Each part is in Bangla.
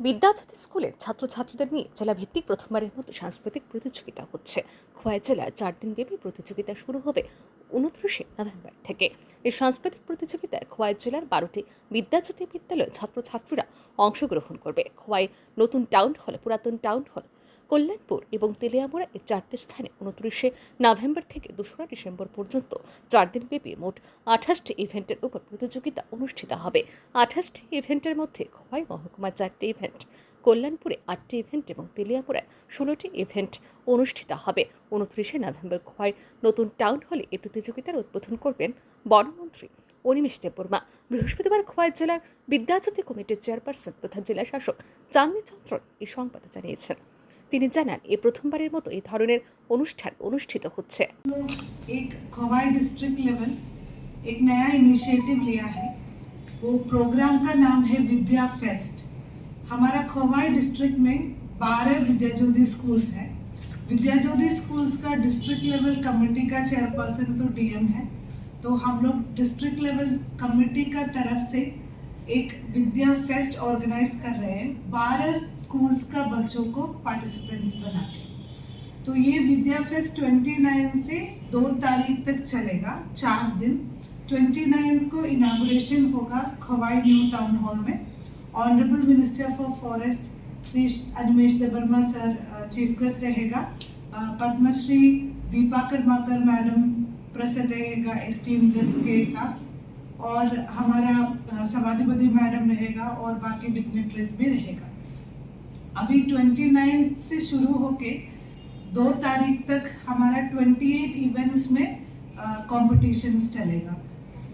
বিদ্যাজ্যোতি স্কুলের ছাত্রছাত্রীদের নিয়ে জেলাভিত্তিক প্রথমবারের মতো সাংস্কৃতিক প্রতিযোগিতা হচ্ছে। খোয়াই জেলার চার দিনব্যাপী প্রতিযোগিতা শুরু হবে উনত্রিশে নভেম্বর থেকে। এই সাংস্কৃতিক প্রতিযোগিতায় খোয়াই জেলার বারোটি বিদ্যাজ্যোতি বিদ্যালয়ের ছাত্রছাত্রীরা অংশগ্রহণ করবে। খোয়াই নতুন টাউন হল পুরাতন টাউন হল কল্যাণপুর এবং তেলিয়ামুড়া এই চারটি স্থানে উনত্রিশে নভেম্বর থেকে দোসরা ডিসেম্বর পর্যন্ত চার দিন দিনব্যাপী মোট আঠাশটি ইভেন্টের উপর প্রতিযোগিতা অনুষ্ঠিত হবে। আঠাশটি ইভেন্টের মধ্যে খোয়াই মহকুমার চারটি ইভেন্ট, কল্যাণপুরে আটটি ইভেন্ট এবং তেলিয়ামুড়ায় ষোলোটি ইভেন্ট অনুষ্ঠিত হবে। উনত্রিশে নভেম্বর খোয়াই নতুন টাউন হলে এই প্রতিযোগিতার উদ্বোধন করবেন বনমন্ত্রী অনিমেষ দেববর্মা। বৃহস্পতিবার খোয়াই জেলার বিদ্যাজ্যোতি কমিটির চেয়ারপারসন তথা জেলা শাসক চাঁদনী চন্দ্রন এই সংবাদ জানিয়েছেন। তিনি জানান এ প্রথমবারের মতো এই ধরনের অনুষ্ঠান অনুষ্ঠিত হচ্ছে एक खवाई डिस्ट्रिक्ट लेवल एक नया इनिशिएटिव लिया है वो प्रोग्राम का नाम है विद्या फेस्ट हमारा खवाई डिस्ट्रिक्ट में 12 विद्याज्योति स्कूल्स हैं विद्याज्योति स्कूल्स का डिस्ट्रिक्ट लेवल कमेटी का चेयरपर्सन तो डीएम है तो हम लोग डिस्ट्रिक्ट लेवल कमेटी का तरफ से एक विद्या फेस्ट ऑर्गेनाइज कर रहे हैं। 12 स्कूल्स का बच्चों को पार्टिसिपेंट्स बना के तो ये विद्या फेस्ट 29 से दो तारीख तक चलेगा, चार दिन। 29 को इनाग्रेशन होगा खवाई न्यू टाउन हॉल में। Honourable minister for forest Shri Animesh Debbarma sir chief guest रहेगा। पद्मश्री दीपा कर्माकर मैडम प्रेजेंट रहेगा एसटीएम गेस्ट के हिसाब से। और हमारा समाधिपति मैडम रहेगा और बाकी डिग्नेटरीज भी रहेगा। अभी 29 से शुरू होके दो तारीख तक हमारा 28 इवेंट्स में कॉम्पिटिशन्स चलेगा।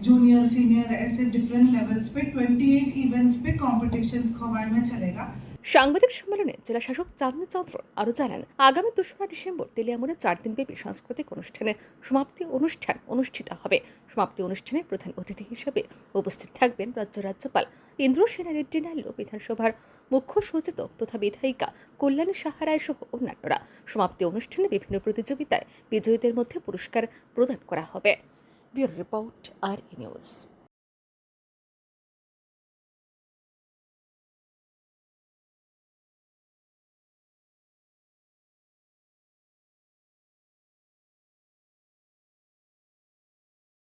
जूनियर सीनियर ऐसे डिफरेंट लेवल्स पे 28 इवेंट्स पे कॉम्पिटिशन्स खवाई में चलेगा সাংবাদিক সম্মেলনে জেলা শাসক চাঁদনী চন্দ্র আরও জানান আগামী দোসরা ডিসেম্বর তেলিয়ামুড়ে চার দিনব্যাপী সাংস্কৃতিক অনুষ্ঠানের সমাপ্তি অনুষ্ঠান অনুষ্ঠিত হবে সমাপ্তি অনুষ্ঠানে প্রধান অতিথি হিসেবে উপস্থিত থাকবেন রাজ্য রাজ্যপাল ইন্দ্র সেনা রেড্ডি নাইলো বিধানসভার মুখ্য সচেতক তথা বিধায়িকা কল্যাণী সাহারায় সহ অন্যান্যরা সমাপ্তি অনুষ্ঠানে বিভিন্ন প্রতিযোগিতায় বিজয়ীদের মধ্যে পুরস্কার প্রদান করা হবে We report our news.